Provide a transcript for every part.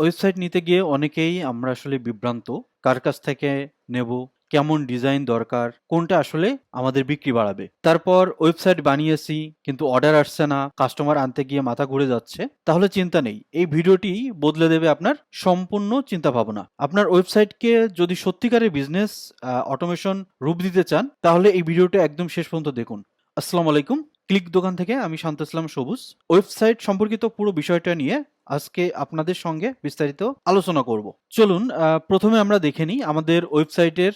Website নিতে গিয়ে অনেকেই আমরা আসলে বিভ্রান্ত। কার কাছ থেকে নেব? কেমন ডিজাইন দরকার? কোনটা আসলে আমাদের বিক্রি বাড়াবে? তারপর ওয়েবসাইট বানিয়েছি কিন্তু অর্ডার আসছে না, কাস্টমার আনতে গিয়ে মাথা ঘুরে যাচ্ছে। তাহলে চিন্তা নেই। এই ভিডিওটি বদলে দেবে আপনার সম্পূর্ণ চিন্তাভাবনা। আপনার ওয়েবসাইটকে যদি সত্যিকারের বিজনেস অটোমেশন রূপ দিতে চান, তাহলে এই ভিডিওটা একদম শেষ পর্যন্ত দেখুন। আসসালামু আলাইকুম। ক্লিক দোকান থেকে আমি শান্ত ইসলাম সবুজ। ওয়েবসাইট সম্পর্কিত পুরো বিষয়টা নিয়ে আজকে আপনাদের সঙ্গে বিস্তারিত আলোচনা করব। চলুন প্রথমে আমরা দেখে নিই আমাদের ওয়েবসাইটের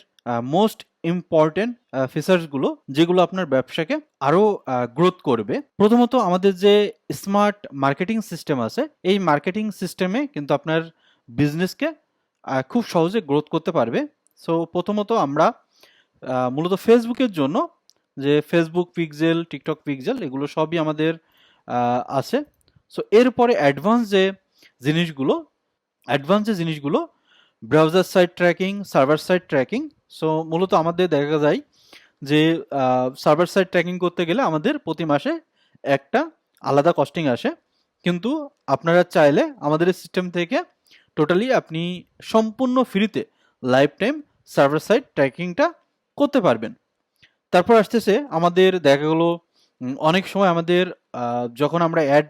মোস্ট ইম্পোর্টেন্ট আ ফিচার্সগুলো যেগুলো আপনার ব্যবসাকে আরও আ গ্রোথ করবে। প্রথমত আমাদের যে স্মার্ট মার্কেটিং সিস্টেম আছে, এই মার্কেটিং সিস্টেমে কিন্তু আপনার বিজনেসকে খুব সহজে গ্রোথ করতে পারবে। সো প্রথমত আমরা মূলত ফেসবুকের জন্য যে ফেসবুক পিক্সেল, টিকটক পিক্সেল এগুলো সবই আমাদের আছে। সো এরপরে অ্যাডভান্স যে জিনিসগুলো, অ্যাডভান্স যে জিনিসগুলো browser side tracking, server side tracking. So মূলত আমাদের দেখা যায় যে সার্ভার সাইট ট্র্যাকিং করতে গেলে আমাদের প্রতি মাসে একটা আলাদা কস্টিং আসে। কিন্তু আপনারা চাইলে আমাদের সিস্টেম থেকে টোটালি আপনি সম্পূর্ণ ফ্রিতে লাইফ টাইম সার্ভার সাইট ট্র্যাকিংটা করতে পারবেন। তারপর আসতেছে আমাদের দেখা গেল অনেক সময় আমাদের যখন আমরা অ্যাড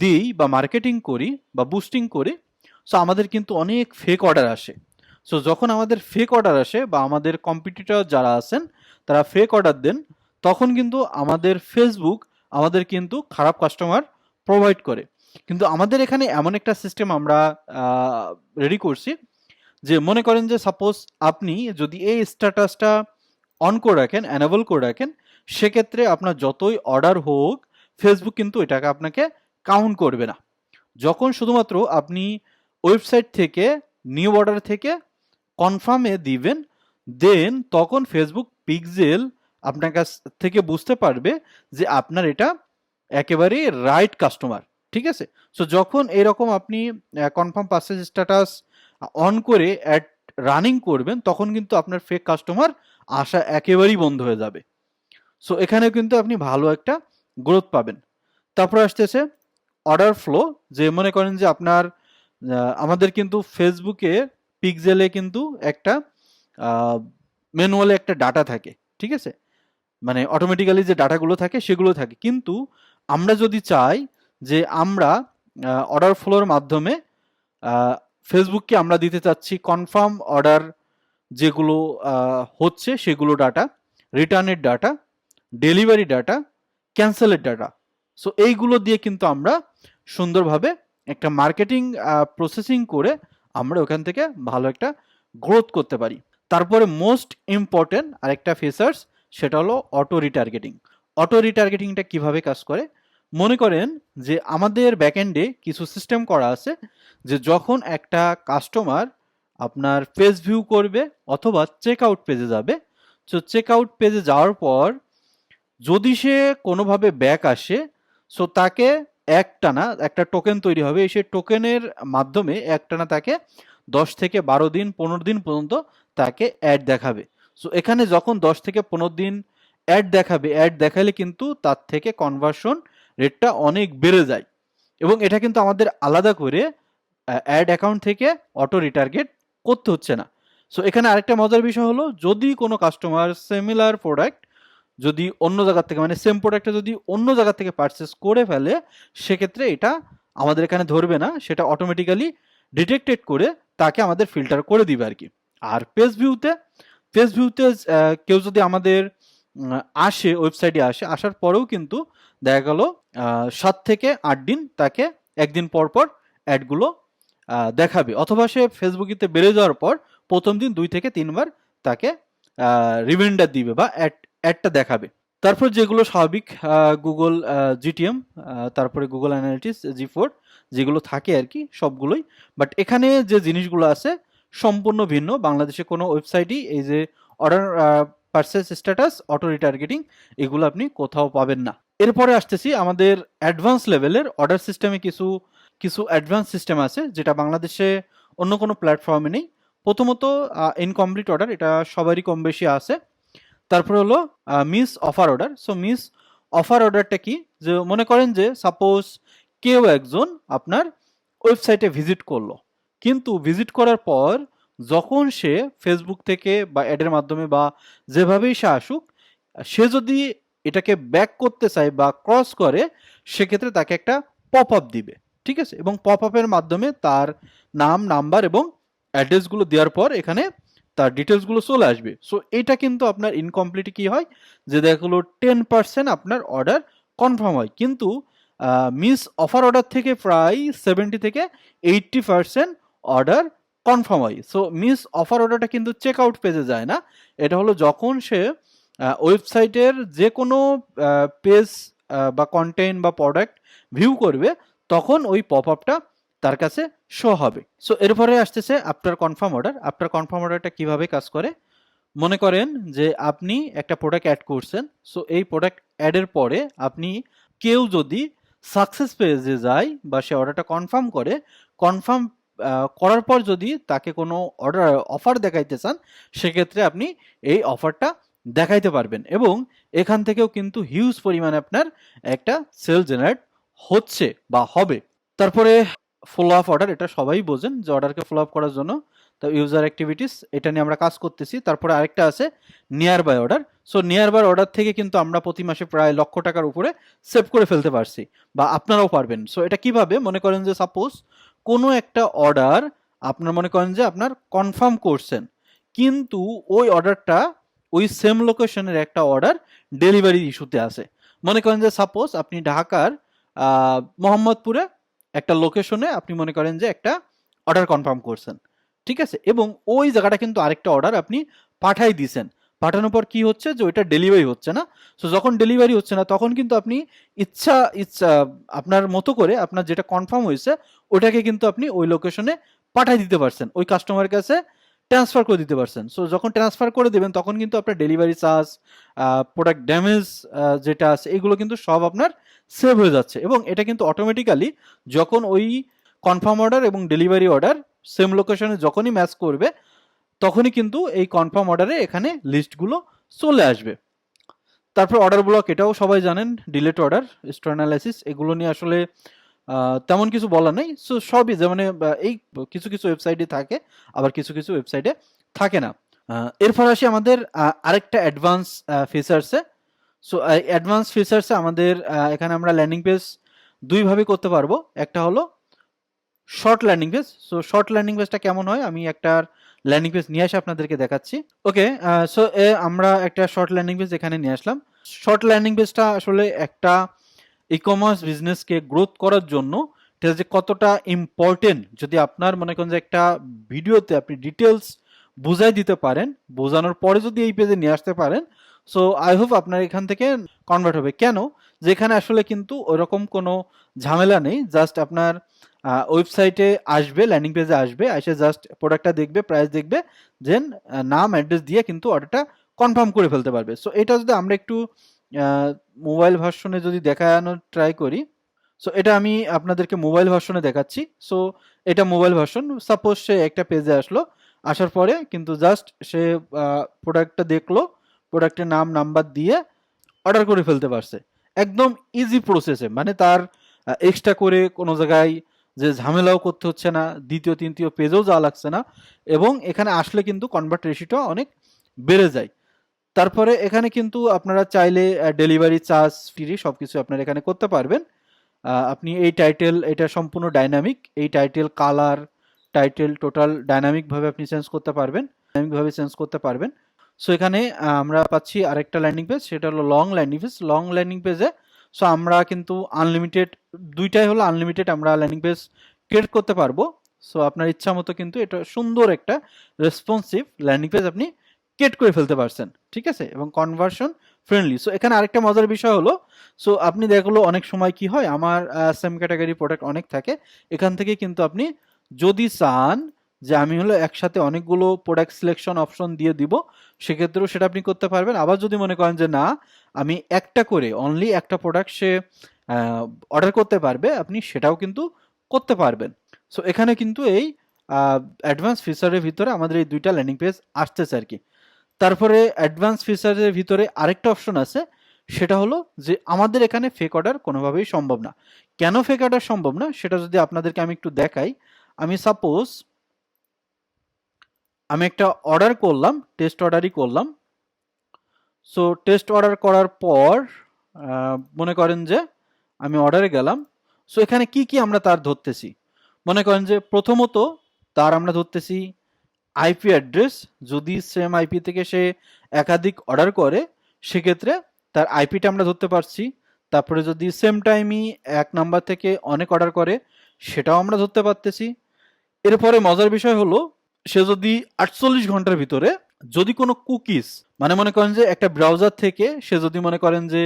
দিই বা মার্কেটিং করি বা বুস্টিং করি, সো আমাদের কিন্তু অনেক ফেক অর্ডার আসে। সো যখন আমাদের ফেক অর্ডার আসে বা আমাদের কম্পিটিটর যারা আছেন তারা ফেক অর্ডার দেন, তখন কিন্তু আমাদের ফেসবুক আমাদের কিন্তু খারাপ কাস্টমার প্রোভাইড করে। কিন্তু আমাদের এখানে এমন একটা সিস্টেম আমরা রেডি করছি যে মনে করেন যে সাপোজ আপনি যদি এই স্ট্যাটাসটা অন করে রাখেন, এনেবল করে রাখেন, সেক্ষেত্রে আপনার যতই অর্ডার হোক, ফেসবুক কিন্তু এটাকে আপনাকে কাউন্ট করবে না। যখন শুধুমাত্র আপনি ওয়েবসাইট থেকে নিউ অর্ডার থেকে কনফার্মে দিবেন, দেন তখন ফেসবুক পিকজেল আপনার কাছ থেকে বুঝতে পারবে যে আপনার এটা একেবারেই রাইট কাস্টমার। ঠিক আছে? সো যখন এরকম আপনি কনফার্ম পারচেজ স্ট্যাটাস অন করে অ্যাড রানিং করবেন, তখন কিন্তু আপনার ফেক কাস্টমার আসা একেবারেই বন্ধ হয়ে যাবে। সো এখানেও কিন্তু আপনি ভালো একটা গ্রোথ পাবেন। তারপরে আসতেছে অর্ডার ফ্লো যে মনে করেন যে আপনার আমাদের কিন্তু ফেসবুকে পিক্সেলে কিন্তু একটা ম্যানুয়ালি একটা ডাটা থাকে। ঠিক আছে? মানে অটোমেটিক্যালি যে ডাটাগুলো থাকে সেগুলো থাকে। কিন্তু আমরা যদি চাই যে আমরা অর্ডার ফ্লোর মাধ্যমে ফেসবুককে আমরা দিতে চাচ্ছি কনফার্ম অর্ডার যেগুলো হচ্ছে সেগুলো ডাটা, রিটার্নের ডাটা, ডেলিভারি ডাটা, ক্যানসেলের ডাটা। সো এইগুলো দিয়ে কিন্তু আমরা সুন্দরভাবে একটা মার্কেটিং প্রসেসিং করে আমরা ওখান থেকে ভালো একটা গ্রোথ করতে পারি। তারপরে মোস্ট ইম্পোর্টেন্ট আরেকটা ফিচার্স সেটা হলো অটো রিটার্গেটিং। অটো রিটার্গেটিংটা কীভাবে কাজ করে? মনে করেন যে আমাদের ব্যাকএন্ডে কিছু সিস্টেম করা আছে যে যখন একটা কাস্টমার আপনার পেজ ভিউ করবে অথবা চেকআউট পেজে যাবে, সো চেকআউট পেজে যাওয়ার পর যদি সে কোনোভাবে ব্যাক আসে, সো তাকে একটানা একটা টোকেন তৈরি হবে। সেই টোকেনের মাধ্যমে একটানা তাকে ১০ থেকে ১২ দিন, ১৫ দিন পর্যন্ত তাকে অ্যাড দেখাবে। সো এখানে যখন ১০ থেকে ১৫ দিন অ্যাড দেখাবে, অ্যাড দেখালে কিন্তু তার থেকে কনভার্সন রেটটা অনেক বেড়ে যায়। এবং এটা কিন্তু আমাদের আলাদা করে অ্যাড অ্যাকাউন্ট থেকে অটো রিটার্গেট করতে হচ্ছে না। সো এখানে আরেকটা মজার বিষয় হলো যদি কোনো কাস্টমার সিমিলার প্রোডাক্ট যদি অন্য জায়গা থেকে মানে সেম প্রোডাক্টটা যদি অন্য জায়গা থেকে পারচেজ করে ফেলে, সেক্ষেত্রে এটা আমাদের এখানে ধরবে না। সেটা অটোমেটিক্যালি ডিটেক্টেড করে তাকে আমাদের ফিল্টার করে দিবে আরকি। আর পেজ ভিউতে, পেজ ভিউতে কেউ যদি আমাদের আসে ওয়েবসাইটে আসে, আসার পরেও কিন্তু দেখা গেল সাত থেকে আট দিন তাকে একদিন পর, পর অ্যাডগুলো দেখাবে। অথবা সে ফেসবুকিতে বেড়ে যাওয়ার পর প্রথম দিন দুই থেকে তিনবার তাকে রিমাইন্ডার দিবে বা অ্যাড অ্যাডটা দেখাবে। তারপর যেগুলো স্বাভাবিক গুগল জিটিএম তারপরে Google Analytics, G4 যেগুলো থাকে আর কি সবগুলোই। বাট এখানে যে জিনিসগুলো আছে সম্পূর্ণ ভিন্ন। বাংলাদেশে কোনো ওয়েবসাইটই এই যে order purchase status, auto retargeting এগুলো আপনি কোথাও পাবেন না। এরপরে আসতেছি আমাদের অ্যাডভান্স লেভেলের অর্ডার সিস্টেমে কিছু, কিছু অ্যাডভান্স সিস্টেম আছে যেটা বাংলাদেশে অন্য কোনো প্ল্যাটফর্মে নেই। প্রথমত ইনকমপ্লিট অর্ডার এটা সবারই কম বেশি আছে। তারপরে হলো miss offer order. So miss offer অর্ডারটা কি? যে মনে করেন যে সাপোজ কেউ একজন আপনার ওয়েবসাইটে ভিজিট করল কিন্তু ভিজিট করার পর যখন সে ফেসবুক থেকে বা অ্যাডের মাধ্যমে বা যেভাবেই সে আসুক, সে যদি এটাকে ব্যাক করতে চায় বা ক্রস করে, সেক্ষেত্রে তাকে একটা পপ আপ দিবে ঠিক আছে এবং পপ আপের মাধ্যমে তার নাম নাম্বার এবং অ্যাড্রেসগুলো দেওয়ার পর এখানে তার ডিটেলসগুলো চলে আসবে। সো এটা কিন্তু আপনার ইনকমপ্লিট কি হয়? যে দেখা গেলো টেন পার্সেন্ট আপনার অর্ডার কনফার্ম হয়। কিন্তু মিস অফার অর্ডার থেকে প্রায় সেভেন্টি থেকে এইট্টি পার্সেন্ট অর্ডার কনফার্ম হয়। সো মিস অফার অর্ডারটা কিন্তু চেক আউট পেজে যায় না। এটা হলো যখন সে ওয়েবসাইটের যে কোনো পেজ বা কন্টেন্ট বা প্রোডাক্ট ভিউ করবে, তখন ওই পপ আপটা তার কাছে শো হবে। সো এরপরে আসতেছে after confirm order after confirm অর্ডারটা কীভাবে কাজ করে? মনে করেন যে আপনি একটা প্রোডাক্ট অ্যাড করছেন। সো এই প্রোডাক্ট অ্যাডের পরে আপনি কেউ যদি সাকসেস পেজে যায় বা সে অর্ডারটা কনফার্ম করে কনফার্ম করার পর যদি তাকে কোনো অর্ডার অফার দেখাইতে চান, সেক্ষেত্রে আপনি এই অফারটা দেখাইতে পারবেন। এবং এখান থেকেও কিন্তু হিউজ পরিমাণে আপনার একটা সেল জেনারেট হচ্ছে বা হবে। তারপরে ফলো আপ অর্ডার এটা সবাই বোঝেন যে অর্ডারকে ফলো আপ করার জন্য। তো ইউজার অ্যাক্টিভিটিস এটা নিয়ে আমরা কাজ করতেছি। তারপরে আরেকটা আছে nearby order so nearby order থেকে কিন্তু আমরা প্রতি মাসে প্রায় লক্ষ টাকার উপরে সেভ করে ফেলতে পারছি বা আপনারাও পারবেন। সো এটা কীভাবে? মনে করেন যে সাপোজ কোনো একটা অর্ডার আপনার মনে করেন যে আপনার কনফার্ম করছেন, কিন্তু ওই অর্ডারটা ওই সেম লোকেশনের একটা অর্ডার ডেলিভারি ইস্যুতে আছে। মনে করেন যে সাপোজ আপনি ঢাকার মোহাম্মদপুরে একটা লোকেশনে আপনি মনে করেন যে একটা অর্ডার কনফার্ম করছেন, ঠিক আছে? এবং ওই জায়গাটা কিন্তু আরেকটা অর্ডার আপনি পাঠাই দিয়েছেন পাঠানোর পর কি হচ্ছে? যে ওইটা ডেলিভারি হচ্ছে না। সো যখন ডেলিভারি হচ্ছে না, তখন কিন্তু আপনি ইচ্ছা ইচ্ছা, আপনার মতো করে আপনার যেটা কনফার্ম হয়েছে ওটাকে কিন্তু আপনি ওই লোকেশনে পাঠাই দিতে পারছেন। ওই কাস্টমারের কাছে ট্রান্সফার করে দিতে পারছেন। সো যখন ট্রান্সফার করে দেবেন, তখন কিন্তু আপনার ডেলিভারি চার্জ প্রোডাক্ট ড্যামেজ যেটা আছে, এগুলো কিন্তু সব আপনার সেভ হয়ে যাচ্ছে। এবং এটা কিন্তু অটোমেটিক্যালি যখন ওই কনফার্ম অর্ডার এবং ডেলিভারি অর্ডার সেম লোকেশনে যখনই ম্যাচ করবে, তখনই কিন্তু এই কনফার্ম অর্ডারে এখানে লিস্টগুলো চলে আসবে। তারপর অর্ডার ব্লক এটাও সবাই জানেন ডিলেট অর্ডার স্টোর অ্যানালাইসিস এগুলো নিয়ে আসলে তেমন কিছু বলার নেই। সো সবই যে মানে এই কিছু কিছু ওয়েবসাইটে থাকে, আবার কিছু কিছু ওয়েবসাইটে থাকে না। এরপর আসি আমাদের আরেকটা অ্যাডভান্স ফিচার্সে সো অ্যাডভান্স ফিচার্সে আমাদের এখানে আমরা ল্যান্ডিং পেজ দুইভাবে করতে পারব। একটা হলো short landing page so short landing পেজটা কেমন হয়? আমি একটা ল্যান্ডিং পেজ নিয়ে এসে আপনাদেরকে দেখাচ্ছি। ওকে সো আমরা একটা শর্ট ল্যান্ডিং পেজ এখানে নিয়ে আসলাম। শর্ট ল্যান্ডিং পেজটা আসলে একটা ই কমার্স বিজনেসকে গ্রোথ করার জন্য এটা যে কতটা ইম্পর্টেন্ট যদি আপনার মনে করেন যে একটা ভিডিওতে আপনি ডিটেলস বুঝাই দিতে পারেন, বোঝানোর পরে যদি এই পেজে নিয়ে আসতে পারেন সো আই হোপ আপনার এখান থেকে কনভার্ট হবে। কেন? যেখানে আসলে কিন্তু ওরকম কোনো ঝামেলা নেই জাস্ট আপনার ওয়েবসাইটে আসবে ল্যান্ডিং পেজে আসবে, এসে জাস্ট প্রোডাক্টটা দেখবে প্রাইস দেখবে দেন নাম অ্যাড্রেস দিয়ে কিন্তু অর্ডারটা কনফার্ম করে ফেলতে পারবে। সো এটা যদি আমরা একটু মোবাইল ভার্সনে যদি দেখানোর ট্রাই করি সো এটা আমি আপনাদেরকে মোবাইল ভার্সনে দেখাচ্ছি। সো এটা মোবাইল ভার্সন সাপোজ সে একটা পেজে আসলো, আসার পরে কিন্তু জাস্ট সে প্রোডাক্টটা দেখল প্রোডাক্টের নাম নাম্বার দিয়ে অর্ডার করে ফেলতে পারছে। একদম ইজি প্রসেসে মানে তার এক্সট্রা করে কোনো জায়গায় যে ঝামেলাও করতে হচ্ছে না, দ্বিতীয়, তৃতীয় পেজেও যাওয়া লাগছে না, এবং এখানে আসলে কিন্তু কনভার্ট রেশিটা অনেক বেড়ে যায়। তারপরে এখানে কিন্তু আপনারা চাইলে ডেলিভারি চার্জ ফ্রি সব কিছু আপনারা এখানে করতে পারবেন। আপনি এই টাইটেল এটা সম্পূর্ণ ডাইনামিক এই টাইটেল কালার টাইটেল টোটাল ডাইনামিকভাবে আপনি চেঞ্জ করতে পারবেন ডাইনামিকভাবে চেঞ্জ করতে পারবেন। সো এখানে আমরা পাচ্ছি আরেকটা ল্যান্ডিং পেজ সেটা হলো long landing page long landing পেজে সো আমরা কিন্তু আনলিমিটেড দুইটাই হলো আনলিমিটেড আমরা ল্যান্ডিং পেজ ক্রিয়েট করতে পারব। সো আপনার ইচ্ছা মতো কিন্তু এটা সুন্দর একটা রেসপন্সিভ ল্যান্ডিং পেজ আপনি ক্রিয়েট করে ফেলতে পারছেন, ঠিক আছে? এবং কনভার্সন ফ্রেন্ডলি সো এখানে আরেকটা মজার বিষয় হলো সো আপনি দেখল অনেক সময় কি হয়, আমার সেম ক্যাটাগরি প্রোডাক্ট অনেক থাকে, এখান থেকে কিন্তু আপনি যদি চান যে আমি হলো একসাথে অনেকগুলো প্রোডাক্ট সিলেকশন অপশন দিয়ে দিব, সেক্ষেত্রেও সেটা আপনি করতে পারবেন। আবার যদি মনে করেন যে না, আমি একটা করে অনলি একটা প্রোডাক্ট সে অর্ডার করতে পারবে, আপনি সেটাও কিন্তু করতে পারবেন। সো এখানে কিন্তু এই অ্যাডভান্স ফিচারের ভিতরে আমাদের এই দুইটা ল্যান্ডিং পেজ আসতেছে আর কি। তারপরে অ্যাডভান্স ফিচারের ভিতরে আরেকটা অপশন আছে, সেটা হলো যে আমাদের এখানে ফেক অর্ডার কোনোভাবেই সম্ভব না। কেন ফেক অর্ডার সম্ভব না? সেটা যদি আপনাদেরকে আমি একটু দেখাই। আমি সাপোজ আমি একটা অর্ডার করলাম টেস্ট অর্ডারই করলাম। সো টেস্ট অর্ডার করার পর মনে করেন যে আমি অর্ডারে গেলাম। সো এখানে কি কি আমরা তার ধরতেছি? মনে করেন যে প্রথমত তার আমরা ধরতেছি আইপি অ্যাড্রেস যদি সেম আইপি থেকে সে একাধিক অর্ডার করে, সেক্ষেত্রে তার আইপিটা আমরা ধরতে পারছি। তারপরে যদি সেম টাইমই এক নাম্বার থেকে অনেক অর্ডার করে, সেটাও আমরা ধরতে পারতেছি। এরপরে মজার বিষয় হলো, সে যদি আটচল্লিশ ঘণ্টার ভিতরে যদি কোনো কুকিজ মানে মনে করেন যে একটা ব্রাউজার থেকে সে যদি মনে করেন যে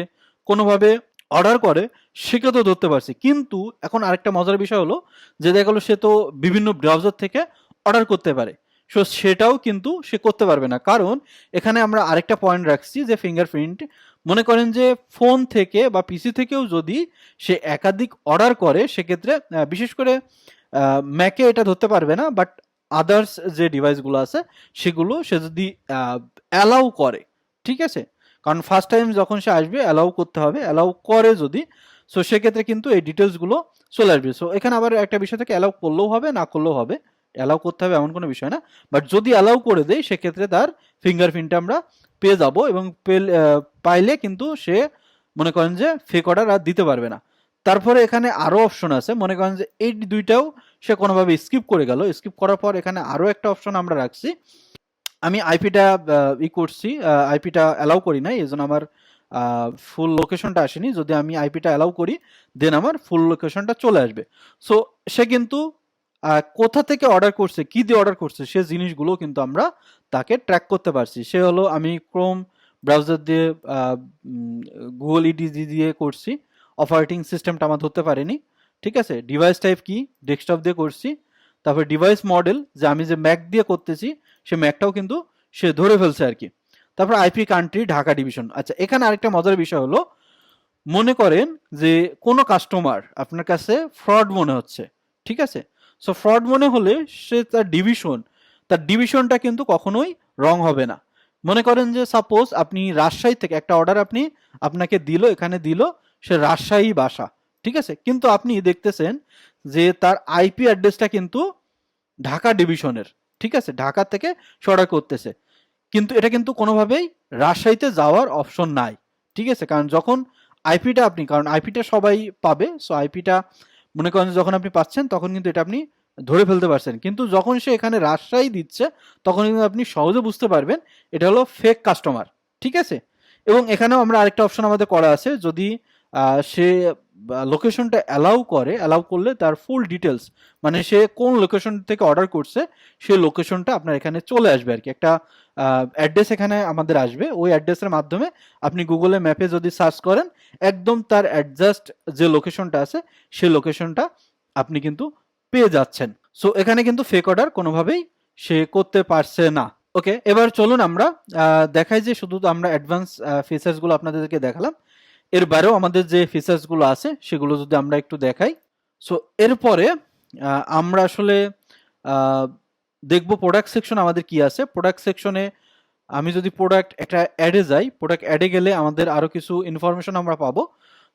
কোনোভাবে অর্ডার করে, সেকে তো ধরতে পারছি। কিন্তু এখন আরেকটা মজার বিষয় হলো, যে দেখা গেলো সে তো বিভিন্ন ব্রাউজার থেকে অর্ডার করতে পারে। সো সেটাও কিন্তু সে করতে পারবে না। কারণ এখানে আমরা আরেকটা পয়েন্ট রাখছি যে ফিঙ্গারপ্রিন্ট মনে করেন যে ফোন থেকে বা পিসি থেকেও যদি সে একাধিক অর্ডার করে, সেক্ষেত্রে বিশেষ করে ম্যাকে এটা ধরতে পারবে না বাট আদার্স যে ডিভাইসগুলো আছে, সেগুলো সে যদি অ্যালাউ করে, ঠিক আছে? কারণ ফার্স্ট টাইম যখন সে আসবে অ্যালাউ করতে হবে অ্যালাউ করে যদি সো সেক্ষেত্রে কিন্তু এই ডিটেলসগুলো চলে আসবে। সো এখানে আবার একটা বিষয় থেকে অ্যালাউ করলেও হবে, না করলেও হবে। অ্যালাউ করতে হবে এমন কোনো বিষয় না। বাট যদি অ্যালাউ করে দেয়, সেক্ষেত্রে তার ফিঙ্গারপ্রিন্টটা আমরা পেয়ে যাব এবং পাইলে কিন্তু সে মনে করেন যে ফেক অর্ডার আর দিতে পারবে না। তারপরে এখানে আরও অপশন আছে, মনে করেন যে এই দুইটাও সে কোনোভাবে স্কিপ করে গেল। স্কিপ করার পর এখানে আরও একটা অপশন আমরা রাখছি। আমি আইপিটা ই করছি আইপিটা অ্যালাউ করি নাই এই জন্য আমার ফুল লোকেশনটা আসেনি। যদি আমি আইপিটা অ্যালাউ করি দেন আমার ফুল লোকেশনটা চলে আসবে। সো সে কিন্তু কোথা থেকে অর্ডার করছে, কি দিয়ে অর্ডার করছে, সে জিনিসগুলো কিন্তু আমরা তাকে ট্র্যাক করতে পারছি। সে হলো আমি ক্রোম ব্রাউজার দিয়ে গুগল ইডিজি দিয়ে করছি। অপারেটিং সিস্টেমটা আমার ধরতে পারেনি, ঠিক আছে? ডিভাইস টাইপ কি? ডেস্কটপ দিয়ে করছি। তারপর ডিভাইস মডেল যে আমি যে ম্যাক দিয়ে করতেছি, সে ম্যাকটাও কিন্তু সে ধরে ফেলছে আর কি। তারপর আইপি কান্ট্রি ঢাকা ডিভিশন আচ্ছা এখানে আরেকটা মজার বিষয় হলো, মনে করেন যে কোনো কাস্টমার আপনার কাছে ফ্রড মনে হচ্ছে, ঠিক আছে? সো ফ্রড মনে হলে সে তার ডিভিশন তার ডিভিশনটা কিন্তু কখনোই রং হবে না। মনে করেন যে সাপোজ আপনি রাজশাহী থেকে একটা অর্ডার আপনি, আপনাকে দিল, এখানে দিল, সে রাজশাহী বাসা, ঠিক আছে? কিন্তু আপনি দেখতেছেন যে, তার আইপি অ্যাড্রেসটা কিন্তু ঢাকা ডিভিশনের ঠিক আছে? ঢাকা থেকে সে করতেছে। কিন্তু এটা কিন্তু কোনোভাবেই রাজশাহীতে যাওয়ার অপশন নাই, ঠিক আছে? কারণ যখন আইপিটা আপনি, কারণ আইপিটা সবাই পাবে সো আইপিটা মনে করেন যখন আপনি পাচ্ছেন, তখন কিন্তু এটা আপনি ধরে ফেলতে পারছেন। কিন্তু যখন সে এখানে রাজশাহী দিচ্ছে, তখন কিন্তু আপনি সহজে বুঝতে পারবেন, এটা হলো ফেক কাস্টমার ঠিক আছে? এবং এখানেও আমরা আরেকটা অপশন আমাদের করা আছে, যদি সে লোকেশনটা অ্যালাউ করে অ্যালাউ করলে তার ফুল ডিটেলস মানে সে কোন লোকেশন থেকে অর্ডার করছে সেই লোকেশনটা আপনার এখানে চলে আসবে আর কি একটা অ্যাড্রেস এখানে আমাদের আসবে। ওই অ্যাড্রেসের মাধ্যমে আপনি গুগলে ম্যাপে যদি সার্চ করেন, একদম তার অ্যাডজাস্ট যে লোকেশনটা আছে সেই লোকেশনটা আপনি কিন্তু পেয়ে যাচ্ছেন। সো এখানে কিন্তু ফেক অর্ডার কোনোভাবেই সে করতে পারছে না। ওকে এবার চলুন আমরা দেখাই যে শুধু আমরা অ্যাডভান্স ফিচার্সগুলো আপনাদেরকে দেখালাম। এর বাইরেও আমাদের যে ফিচার্সগুলো আছে, সেগুলো যদি আমরা একটু দেখাই। সো এরপরে আমরা আসলে দেখব প্রোডাক্ট সেকশন আমাদের কি আছে। প্রোডাক্ট সেকশনে আমি যদি প্রোডাক্ট একটা অ্যাডে যাই প্রোডাক্ট অ্যাডে গেলে আমাদের আরও কিছু ইনফরমেশন আমরা পাবো।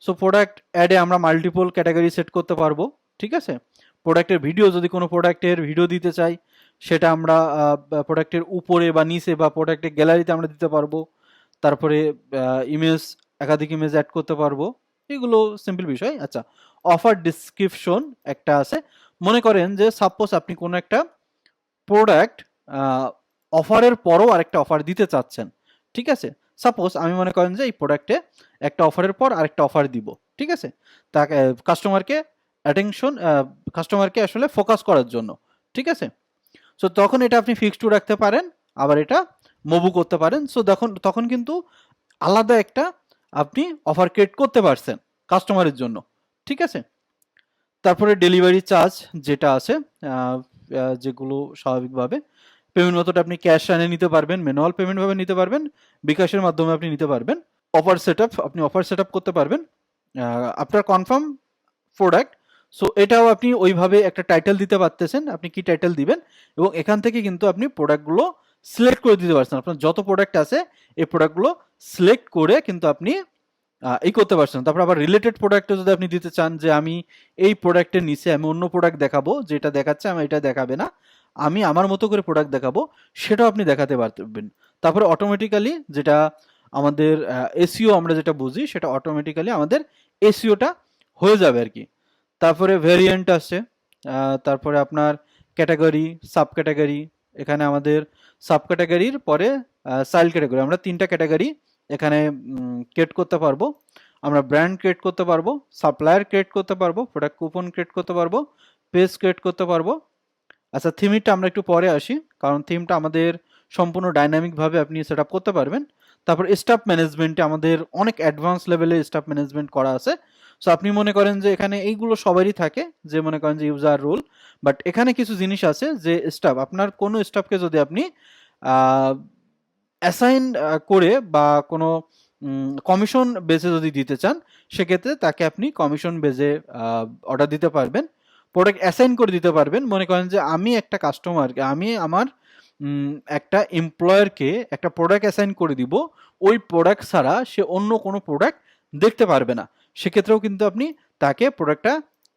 সো প্রোডাক্ট অ্যাডে আমরা মাল্টিপল ক্যাটাগরি সেট করতে পারব, ঠিক আছে? প্রোডাক্টের ভিডিও যদি কোনো প্রোডাক্টের ভিডিও দিতে চাই, সেটা আমরা প্রোডাক্টের উপরে বা নিচে বা প্রোডাক্টের গ্যালারিতে আমরা দিতে পারব। তারপরে ইমেজ একাধিক ইমেজ অ্যাড করতে পারব। এগুলো সিম্পল বিষয়। আচ্ছা অফার ডিসক্রিপশন একটা আছে। মনে করেন যে সাপোজ আপনি কোনো একটা প্রোডাক্ট অফারের পরও আরেকটা অফার দিতে চাচ্ছেন। ঠিক আছে? সাপোজ আমি মনে করেন যে, এই প্রোডাক্টে একটা অফারের পর আরেকটা অফার দিব। ঠিক আছে? তাকে কাস্টমারকে অ্যাটেনশন কাস্টমারকে আসলে ফোকাস করার জন্য। ঠিক আছে? সো তখন এটা আপনি ফিক্স টু রাখতে পারেন, আবার এটা মুভও করতে পারেন। সো তখন তখন কিন্তু আলাদা একটা আপনি অফার ক্রিয়েট করতে পারছেন কাস্টমারের জন্য, ঠিক আছে? তারপরে ডেলিভারি চার্জ যেটা আছে যেগুলো স্বাভাবিকভাবে পেমেন্ট মেথড আপনি ক্যাশ আনে নিতে পারবেন ম্যানুয়াল পেমেন্টভাবে নিতে পারবেন বিকাশের মাধ্যমে আপনি নিতে পারবেন অফার সেট আপনি অফার সেট করতে পারবেন আপনার কনফার্ম প্রোডাক্ট সো এটাও আপনি ওইভাবে একটা টাইটেল দিতে পারতেছেন, আপনি কি টাইটেল দিবেন, এবং এখান থেকে কিন্তু আপনি প্রোডাক্টগুলো সিলেক্ট করে দিতে পারছেন। আপনার যত প্রোডাক্ট আছে, এই প্রোডাক্টগুলো সিলেক্ট করে কিন্তু আপনি এই করতে পারছেন তারপর আবার রিলেটেড প্রোডাক্টে যদি আপনি দিতে চান যে আমি এই প্রোডাক্টের নিচে আমি অন্য প্রোডাক্ট দেখাবো, যেটা দেখাচ্ছে আমি এটা দেখাবে না, আমি আমার মতো করে প্রোডাক্ট দেখাবো, সেটাও আপনি দেখাতে পারবেন। তারপরে অটোমেটিক্যালি যেটা আমাদের এসিও আমরা যেটা বুঝি, সেটা অটোমেটিক্যালি আমাদের এসিওটা হয়ে যাবে আর কি। তারপরে ভেরিয়েন্ট আছে তারপরে আপনার ক্যাটাগরি সাব ক্যাটাগরি এখানে আমাদের সাব ক্যাটাগরির পরে সাইল ক্যাটাগরি আমরা তিনটা ক্যাটাগরি এখানে ক্রিয়েট করতে পারব। আমরা ব্র্যান্ড ক্রিয়েট করতে পারব সাপ্লায়ার ক্রিয়েট করতে পারব প্রোডাক্ট কুপন ক্রিয়েট করতে পারব পেজ ক্রিয়েট করতে পারব। আচ্ছা থিমিটা আমরা একটু পরে আসি, কারণ থিমটা আমাদের সম্পূর্ণ ডাইনামিকভাবে আপনি সেট করতে পারবেন। তারপর স্টাফ ম্যানেজমেন্টে আমাদের অনেক অ্যাডভান্স লেভেলে স্টাফ ম্যানেজমেন্ট করা আছে। সো আপনি মনে করেন যে এখানে এইগুলো সবারই থাকে, যে মনে করেন যে ইউজার রোল বাট এখানে কিছু জিনিস আছে যে স্টাফ আপনার কোনো স্টাফকে যদি আপনি অ্যাসাইন করে বা কোনো কমিশন বেজে যদি দিতে চান, সেক্ষেত্রে তাকে আপনি কমিশন বেজে অর্ডার দিতে পারবেন। প্রোডাক্ট অ্যাসাইন করে দিতে পারবেন। মনে করেন যে আমি একটা কাস্টমারকে আমি আমার একটা এমপ্লয়ারকে একটা প্রোডাক্ট অ্যাসাইন করে দিব। ওই প্রোডাক্ট ছাড়া সে অন্য কোনো প্রোডাক্ট দেখতে পারবে না। সেক্ষেত্রেও কিন্তু আপনি তাকে প্রোডাক্টটা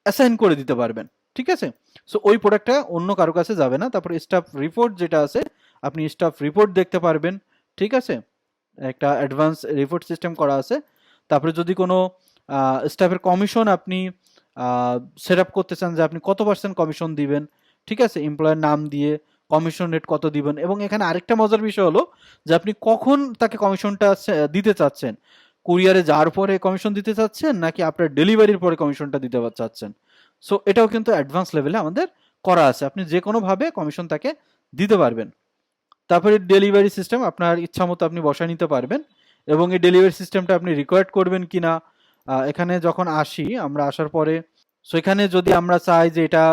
অ্যাসাইন করে দিতে পারবেন। ঠিক আছে? সো ওই প্রোডাক্টটা অন্য কারও কাছে যাবে না। তারপর স্টাফ রিপোর্ট যেটা আছে, আপনি স্টাফ রিপোর্ট দেখতে পারবেন। ঠিক আছে? একটা অ্যাডভান্স রিপোর্ট সিস্টেম করা আছে। তারপরে যদি কোনো স্টাফের কমিশন আপনি সেট আপ করতে চান যে আপনি কত পার্সেন্ট কমিশন দিবেন, ঠিক আছে? এমপ্লয়ের নাম দিয়ে কমিশন রেট কত দিবেন এবং এখানে আরেকটা মজার বিষয় হলো যে আপনি কখন তাকে কমিশনটা দিতে চাচ্ছেন? কুরিয়ারে যাওয়ার পরে কমিশন দিতে চাচ্ছেন নাকি আপনার ডেলিভারির পরে কমিশনটা দিতে চাচ্ছেন? সো এটাও কিন্তু অ্যাডভান্স লেভেলে আমাদের করা আছে। আপনি যে কোনোভাবে কমিশন তাকে দিতে পারবেন। তারপরে ডেলিভারি সিস্টেম আপনার ইচ্ছা মতো আপনি বসায় নিতে পারবেন এবং এই ডেলিভারি সিস্টেমটা আপনি রিকোয়ার্ড করবেন কি না এখানে যখন আসি, আমরা আসার পরে সো এখানে যদি আমরা চাই যে এটা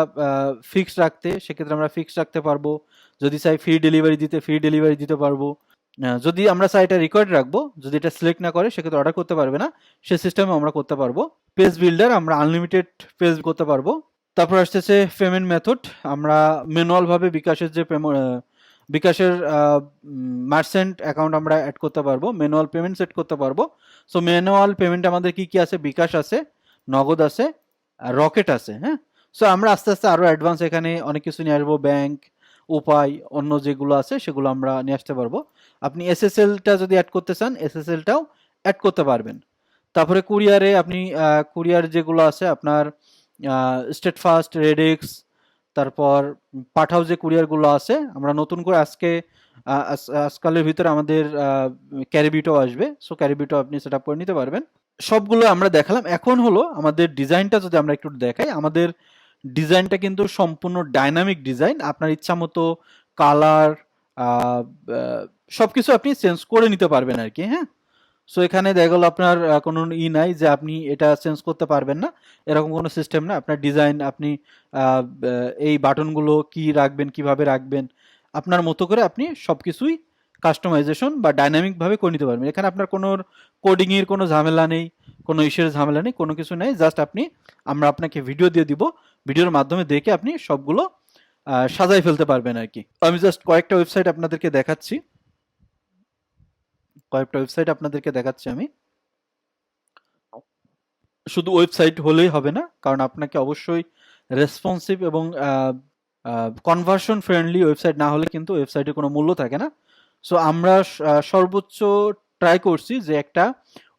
ফিক্সড রাখতে, সেক্ষেত্রে আমরা ফিক্সড রাখতে পারব। যদি চাই ফ্রি ডেলিভারি দিতে ফ্রি ডেলিভারি দিতে পারব। যদি আমরা চাই এটা রেকর্ড রাখব, যদি এটা সিলেক্ট না করে, সেক্ষেত্রে অর্ডার করতে পারবে না। সে সিস্টেমে আমরা করতে পারব। পেজ বিল্ডার আমরা আনলিমিটেড পেজ করতে পারব। তারপর আসতেছে পেমেন্ট মেথড আমরা ম্যানুয়াল ভাবে বিকাশের যে বিকাশের মার্চেন্ট অ্যাকাউন্ট আমরা অ্যাড করতে পারব ম্যানুয়াল পেমেন্ট সেট করতে পারব। সো ম্যানুয়াল পেমেন্ট আমাদের কি কি আছে? বিকাশ আছে, নগদ আছে, আর রকেট আছে হ্যাঁ? সো আমরা আস্তে আস্তে আরও অ্যাডভান্স এখানে অনেক কিছু নিয়ে আসব ব্যাংক উপায়, অন্য যেগুলো আছে সেগুলো আমরা নিয়ে আসতে পারব। আপনি এসএসএলটা যদি অ্যাড করতে চান এসএসএলটাও অ্যাড করতে পারবেন। তারপরে কুরিয়ারে আপনি কুরিয়ার যেগুলো আছে, আপনার স্টেট ফাস্ট রেডেক্স তারপর পাঠাও যে কুরিয়ারগুলো আছে, আমরা নতুন করে আজকে আজকালের ভিতরে আমাদের ক্যারিবিটো আসবে, সো ক্যারিবিটো আপনি সেট করে নিতে পারবেন। সবগুলো আমরা দেখালাম। এখন হলো আমাদের ডিজাইনটা যদি আমরা একটু দেখাই, আমাদের ডিজাইনটা কিন্তু সম্পূর্ণ ডাইনামিক ডিজাইন। আপনার ইচ্ছা মতো কালার সবকিছু আপনি চেঞ্জ করে নিতে পারবেন আর কি হ্যাঁ? সো এখানে দেখা গেলো আপনার কোনো ই নাই যে আপনি এটা চেঞ্জ করতে পারবেন না। এরকম কোনো সিস্টেম না। আপনার ডিজাইন আপনি এই বাটনগুলো কি রাখবেন, কীভাবে রাখবেন, আপনার মতো করে আপনি সব কিছুই কাস্টমাইজেশন বা ডাইনামিকভাবে করে নিতে পারবেন। এখানে আপনার কোনো কোডিংয়ের কোনো ঝামেলা নেই, কোনো ইস্যুর ঝামেলা নেই, কোনো কিছু নেই। জাস্ট আপনি, আমরা আপনাকে ভিডিও দিয়ে দিব। ভিডিওর মাধ্যমে দেখে আপনি সবগুলো সাজাই ফেলতে পারবেন আর কি। আমি জাস্ট কয়েকটা ওয়েবসাইট আপনাদেরকে দেখাচ্ছি। কয়েকটা ওয়েবসাইট আপনাদেরকে দেখাচ্ছি আমি। শুধু ওয়েবসাইট হলেই হবে না, কারণ আপনাকে অবশ্যই রেসপন্সিভ এবং কনভার্সন ফ্রেন্ডলি ওয়েবসাইট না হলে কিন্তু ওয়েবসাইটে কোনো মূল্য থাকে না। সো আমরা সর্বোচ্চ ট্রাই করছি যে একটা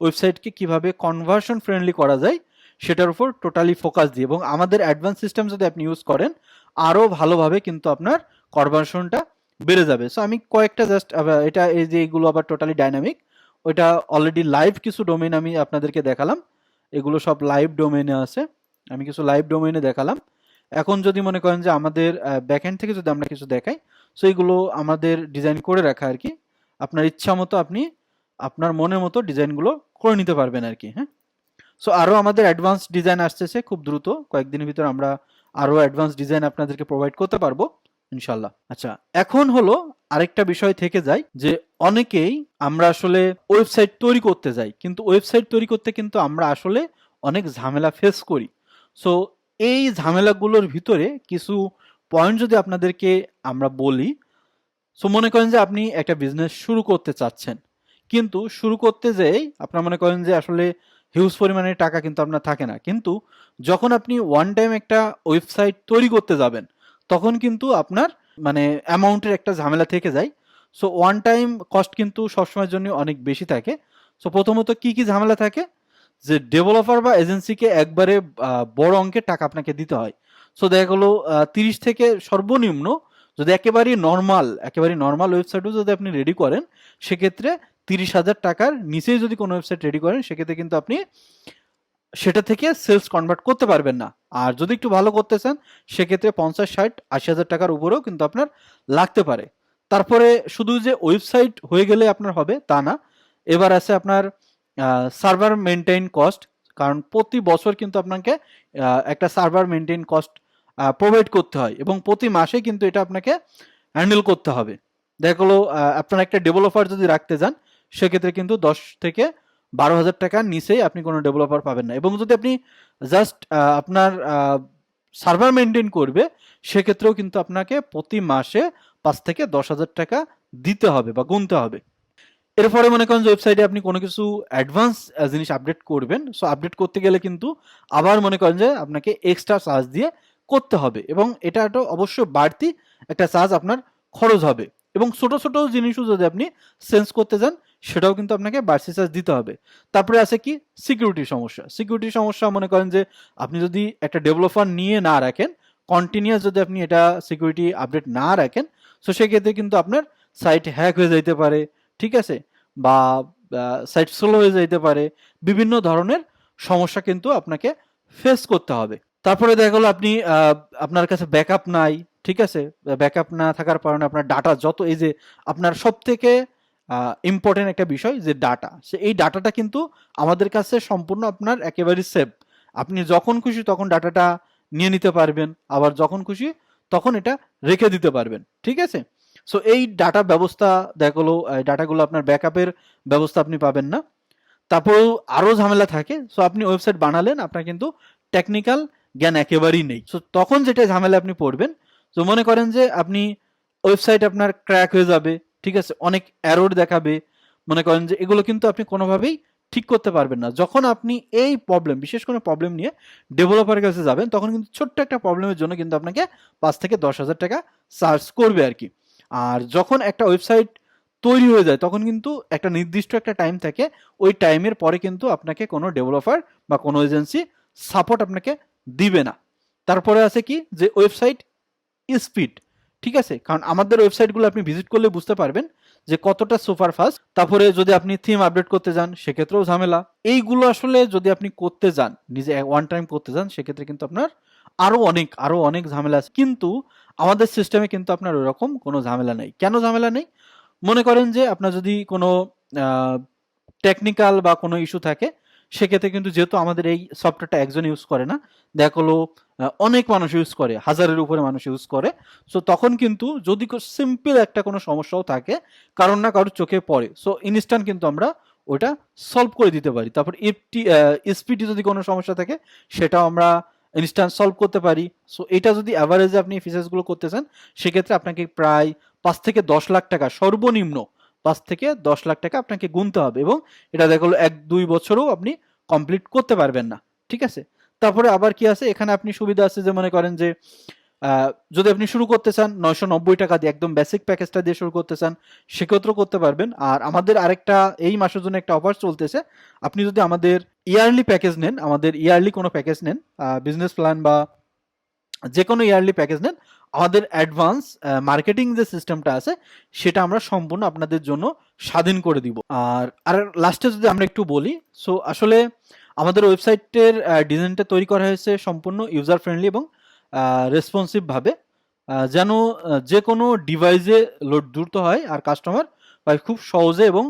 ওয়েবসাইটকে কীভাবে কনভার্সন ফ্রেন্ডলি করা যায়, সেটার উপর টোটালি ফোকাস দিই এবং আমাদের অ্যাডভান্স সিস্টেম যদি আপনি ইউজ করেন আরও ভালোভাবে কিন্তু আপনার কনভার্সনটা বেড়ে যাবে। সো আমি কয়েকটা জাস্ট এটা এই যে এগুলো আবার টোটালি ডাইনামিক ওইটা অলরেডি লাইভ কিছু ডোমেন আমি আপনাদেরকে দেখালাম। এগুলো সব লাইভ ডোমেনে আছে। আমি কিছু লাইভ ডোমেনে দেখালাম। এখন যদি মনে করেন যে আমাদের ব্যাকএন্ড থেকে যদি আমরা কিছু দেখাই সো এগুলো আমাদের ডিজাইন করে রাখা আর কি। আপনার ইচ্ছা মতো আপনি আপনার মনের মতো ডিজাইনগুলো করে নিতে পারবেন আর কি হ্যাঁ? সো আরও আমাদের অ্যাডভান্স ডিজাইন আসতেছে খুব দ্রুত। কয়েকদিনের ভিতর আমরা আরও অ্যাডভান্স ডিজাইন আপনাদেরকে প্রোভাইড করতে পারব। ইনশাল্লাহ। আচ্ছা এখন হলো আরেকটা বিষয় থেকে যায় যে অনেকেই আমরা আসলে ওয়েবসাইট তৈরি করতে যাই, কিন্তু ওয়েবসাইট তৈরি করতে কিন্তু আমরা আসলে অনেক ঝামেলা ফেস করি। সো এই ঝামেলাগুলোর ভিতরে কিছু পয়েন্ট যদি আপনাদেরকে আমরা বলি সো মনে করেন যে আপনি একটা বিজনেস শুরু করতে চাচ্ছেন, কিন্তু শুরু করতে যেয়েই আপনার মনে করেন যে আসলে হিউজ পরিমাণে টাকা কিন্তু আপনার থাকে না। কিন্তু যখন আপনি ওয়ান টাইম একটা ওয়েবসাইট তৈরি করতে যাবেন তখন কিন্তু আপনার মানে অ্যামাউন্টের একটা ঝামেলা থেকে যায়। সো ওয়ান টাইম কস্ট কিন্তু সবসময়ের জন্য অনেক বেশি থাকে। সো প্রথমত কি কি ঝামেলা থাকে? যে ডেভেলপার বা এজেন্সিকে একবারে বড় অঙ্কের টাকা আপনাকে দিতে হয়। সো দেখা গেলো তিরিশ থেকে সর্বনিম্ন যদি একেবারেই নর্মাল একেবারে নর্মাল ওয়েবসাইটও যদি আপনি রেডি করেন, সেক্ষেত্রে তিরিশ হাজার টাকার নিচেই যদি কোনো ওয়েবসাইট রেডি করেন, সেক্ষেত্রে কিন্তু আপনি সেটা থেকে সেলস কনভার্ট করতে পারবেন না। আর যদি একটু ভালো করতে চান, সেক্ষেত্রে পঞ্চাশ, ষাট, আশি হাজার টাকার উপরেও কিন্তু আপনার লাগতে পারে। তারপরে শুধু যে ওয়েবসাইট হয়ে গেলে আপনার হবে তা না, এবার আছে আপনার সার্ভার মেনটেন কস্ট, কারণ প্রতি বছর কিন্তু আপনাকে একটা সার্ভার মেনটেন কস্ট প্রোভাইড করতে হয় এবং প্রতি মাসে কিন্তু এটা আপনাকে হ্যান্ডেল করতে হবে। দেখা গেলো আপনার একটা ডেভেলপার যদি রাখতে যান, সেক্ষেত্রে কিন্তু দশ থেকে বারো হাজার টাকার নিচেই আপনি কোনো ডেভেলপার পাবেন না। এবং যদি আপনি জাস্ট আপনার সার্ভার মেনটেন করবে, সেক্ষেত্রেও কিন্তু আপনাকে প্রতি মাসে পাঁচ থেকে দশ হাজার টাকা দিতে হবে বা গুনতে হবে। এরপরে মনে করেন যে ওয়েবসাইটে আপনি কোনো কিছু অ্যাডভান্স জিনিস আপডেট করবেন, সো আপডেট করতে গেলে কিন্তু আবার মনে করেন যে আপনাকে এক্সট্রা চার্জ দিয়ে করতে হবে এবং এটা একটা অবশ্য বাড়তি একটা চার্জ আপনার খরচ হবে। এবং ছোট ছোট জিনিসও যদি আপনি চেঞ্জ করতে যান সেটাও কিন্তু আপনাকে বাড়তি চার্জ দিতে হবে। তারপরে আছে কি? সিকিউরিটির সমস্যা। সিকিউরিটির সমস্যা মনে করেন যে, আপনি যদি একটা ডেভেলপার নিয়ে না রাখেন কন্টিনিউয়াস যদি আপনি এটা সিকিউরিটি আপডেট না রাখেন সো সেক্ষেত্রে কিন্তু আপনার সাইট হ্যাক হয়ে যাইতে পারে, ঠিক আছে? বা সাইট স্লো হয়ে যাইতে পারে। বিভিন্ন ধরনের সমস্যা কিন্তু আপনাকে ফেস করতে হবে। তারপরে দেখা গেলো আপনি আপনার কাছে ব্যাকআপ নাই, ঠিক আছে? ব্যাকআপ না থাকার কারণে আপনার ডাটা যত, এই যে আপনার সব থেকে ইম্পর্টেন্ট একটা বিষয় যে ডাটা সে এই ডাটাটা কিন্তু আমাদের কাছে সম্পূর্ণ আপনার একেবারেই সেভ আপনি যখন খুশি তখন ডাটাটা নিয়ে নিতে পারবেন, আবার যখন খুশি তখন এটা রেখে দিতে পারবেন, ঠিক আছে? সো এই ডাটা ব্যবস্থা, দেখা গেলো ডাটাগুলো আপনার ব্যাকআপের ব্যবস্থা আপনি পাবেন না। তারপরেও আরও ঝামেলা থাকে। সো আপনি ওয়েবসাইট বানালেন, আপনার কিন্তু টেকনিক্যাল জ্ঞান একেবারেই নেই। সো তখন যেটা ঝামেলা আপনি পড়বেন, তো মনে করেন যে আপনি ওয়েবসাইট আপনার ক্র্যাক হয়ে যাবে ঠিক আছে, অনেক অ্যারোর দেখাবে। মনে করেন যে এগুলো কিন্তু আপনি কোনোভাবেই ঠিক করতে পারবেন না। যখন আপনি এই প্রবলেম বিশেষ কোনো প্রবলেম নিয়ে ডেভেলপারের কাছে যাবেন, তখন কিন্তু ছোট্ট একটা প্রবলেমের জন্য কিন্তু আপনাকে পাঁচ থেকে দশ হাজার টাকা চার্জ করবে আর কি। আর যখন একটা ওয়েবসাইট তৈরি হয়ে যায়, তখন কিন্তু একটা নির্দিষ্ট একটা টাইম থাকে। ওই টাইমের পরে কিন্তু আপনাকে কোনো ডেভেলপার বা কোনো এজেন্সি সাপোর্ট আপনাকে দিবে না। তারপরে আছে কি? যে ওয়েবসাইট স্পিড ঠিক আছে? কারণ আমাদের ওয়েবসাইটগুলো আপনি ভিজিট করলে বুঝতে পারবেন যে কতটা সুপার ফাস্ট। তারপরে যদি আপনি থিম আপডেট করতে যান, সেক্ষেত্রেও ঝামেলা। এইগুলো আসলে যদি আপনি করতে যান, নিজে ওয়ান টাইম করতে যান, সেক্ষেত্রে কিন্তু আপনার আরও অনেক আরও অনেক ঝামেলা আছে। কিন্তু আমাদের সিস্টেমে কিন্তু আপনার ওরকম কোনো ঝামেলা নেই। কেন ঝামেলা নেই? মনে করেন যে আপনার যদি কোনো টেকনিক্যাল বা কোনো ইস্যু থাকে, সেক্ষেত্রে কিন্তু যেহেতু আমাদের এই সফটওয়্যারটা একজন ইউজ করে না, দেখা অনেক মানুষ ইউজ করে, হাজারের উপরে মানুষ ইউজ করে। সো তখন কিন্তু যদি সিম্পল একটা কোনো সমস্যাও থাকে, কারণ না কারোর চোখে পড়ে সো ইনস্ট্যান্ট কিন্তু আমরা ওটা সলভ করে দিতে পারি। তারপর ইফটি স্পিডি যদি কোনো সমস্যা থাকে, সেটাও আমরা ইনস্ট্যান্ট সলভ করতে পারি। সো এটা যদি অ্যাভারেজে আপনি ফিচার্সগুলো করতে চান সেক্ষেত্রে আপনাকে প্রায় পাঁচ থেকে দশ লাখ টাকা সর্বনিম্ন পাঁচ থেকে দশ লাখ টাকা আপনাকে গুনতে হবে এবং এটা দেখা গেলো এক দুই বছরও আপনি কমপ্লিট করতে পারবেন না, ঠিক আছে? তারপরে আবার কি আছে? এখানে আপনি সুবিধা আছে যে মনে করেন যে যদি আপনি শুরু করতে চান, নয়শো নব্বই টাকা দিয়ে একদম বেসিক প্যাকেজটা দিয়ে শুরু করতে চান, সেক্ষেত্রেও করতে পারবেন। আর আমাদের আরেকটা, এই মাসের জন্য একটা অফার চলতেছে। আপনি যদি আমাদের ইয়ারলি প্যাকেজ নেন, আমাদের ইয়ারলি কোনো প্যাকেজ নেন বিজনেস প্ল্যান বা যে কোনো ইয়ারলি প্যাকেজ নেন, আমাদের অ্যাডভান্স মার্কেটিং যে সিস্টেমটা আছে, সেটা আমরা সম্পূর্ণ আপনাদের জন্য স্বাধীন করে দিব। আর আর লাস্টে যদি আমরা একটু বলি সো আসলে আমাদের ওয়েবসাইটের ডিজাইনটা তৈরি করা হয়েছে সম্পূর্ণ ইউজার ফ্রেন্ডলি এবং রেসপন্সিভভাবে যেন যে কোনো ডিভাইসে লোড দ্রুত হয় আর কাস্টমার খুব সহজে এবং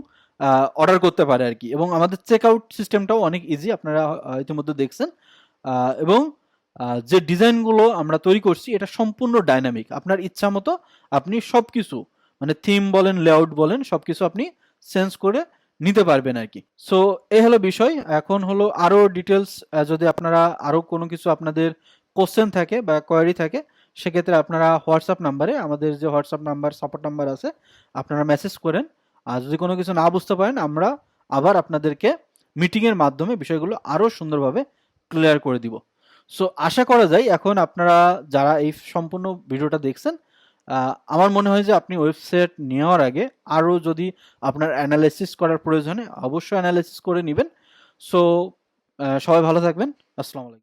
অর্ডার করতে পারে আর কি। এবং আমাদের চেক আউট সিস্টেমটাও অনেক ইজি আপনারা ইতিমধ্যে দেখছেন। এবং যে ডিজাইনগুলো আমরা তৈরি করছি, এটা সম্পূর্ণ ডাইনামিক আপনার ইচ্ছা মতো আপনি সব কিছু মানে থিম বলেন লেআউট বলেন সব কিছু আপনি চেঞ্জ করে নিতে পারবেন আর কি। সো এই হলো বিষয়। এখন হলো আরও ডিটেলস যদি আপনারা আরও কোনো কিছু আপনাদের কোশ্চেন থাকে বা কোয়ারি থাকে, সেক্ষেত্রে আপনারা হোয়াটসঅ্যাপ নাম্বারে আমাদের যে হোয়াটসঅ্যাপ নাম্বার সাপোর্ট নাম্বার আছে, আপনারা মেসেজ করেন। আর যদি কোনো কিছু না বুঝতে পারেন, আমরা আবার আপনাদেরকে মিটিংয়ের মাধ্যমে বিষয়গুলো আরও সুন্দরভাবে ক্লিয়ার করে দিব। সো আশা করা যায়, এখন আপনারা যারা এই সম্পূর্ণ ভিডিওটা দেখছেন আমার মনে হয় যে আপনি ওয়েবসাইট নেওয়ার আগে আরও যদি আপনার অ্যানালাইসিস করার প্রয়োজনে অবশ্যই অ্যানালাইসিস করে নেবেন। সো সবাই ভালো থাকবেন। আসসালামু আলাইকুম।